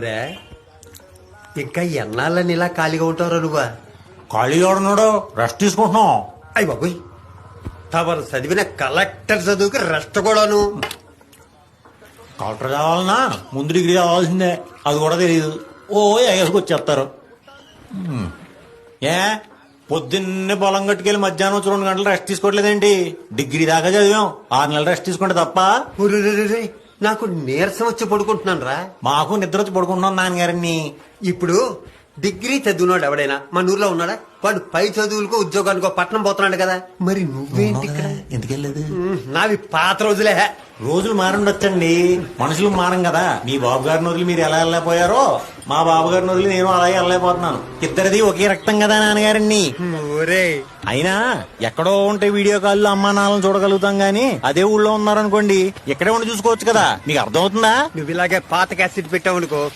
రే ఇంకా ఎన్నాళ్ళని ఇలా ఖాళీగా ఉంటారో నువ్వా? ఖాళీ ఉన్నాడు రెస్ట్ తీసుకుంటున్నాం అయ్యి బాబోయ్ తమరు చదివిన కలెక్టర్ చదువుకి రెస్ట్ కూడాను. కలెక్టర్ కావాలన్నా ముందు డిగ్రీ కావాల్సిందే. అది కూడా తెలియదు ఓ ఎగసుకు వచ్చేస్తారు. హ్మ్. ఏ పొద్దున్నే పొలం కట్టుకెళ్ళి మధ్యాహ్నం వచ్చి రెండు గంటలు రెస్ట్ తీసుకోవట్లేదేంటి? డిగ్రీ దాకా చదివాం. ఆరు నెలలు రెస్ట్ తీసుకుంటే తప్ప. నాకు నీరసం వచ్చి పడుకుంటున్నాను రా మాకు నిద్ర వచ్చి పడుకుంటున్నాం నాన్నగారిని. ఇప్పుడు డిగ్రీ చదివినోడు ఎవడైనా? మన ఊర్లో ఉన్నాడా? వాడు పై చదువులకో ఉద్యోగానికో పట్నం పోతున్నాడు కదా. మరి నువ్వేంటి ఇక్కడ? నావి పాత రోజులే. రోజులు మారండొచ్చండి మనుషులు మారం కదా. మీ బాబు గారిని వదిలి మీరు ఎలా వెళ్ళలేకపోయారో మా బాబు గారిని వదిలి నేను అలాగే వెళ్ళలేకపోతున్నాను. ఇద్దరిది ఒకే రక్తం కదా నాన్నగారిని. ఒరే. అయినా ఎక్కడో ఉంటే వీడియో కాల్లో అమ్మా నాన్నలు చూడగలుగుతాం గానీ అదే ఊళ్ళో ఉన్నారనుకోండి ఇక్కడే ఉండి చూసుకోవచ్చు కదా. మీకు అర్థమవుతుందా? నువ్వు ఇలాగే పాత క్యాసెట్ పెట్టావు అనుకో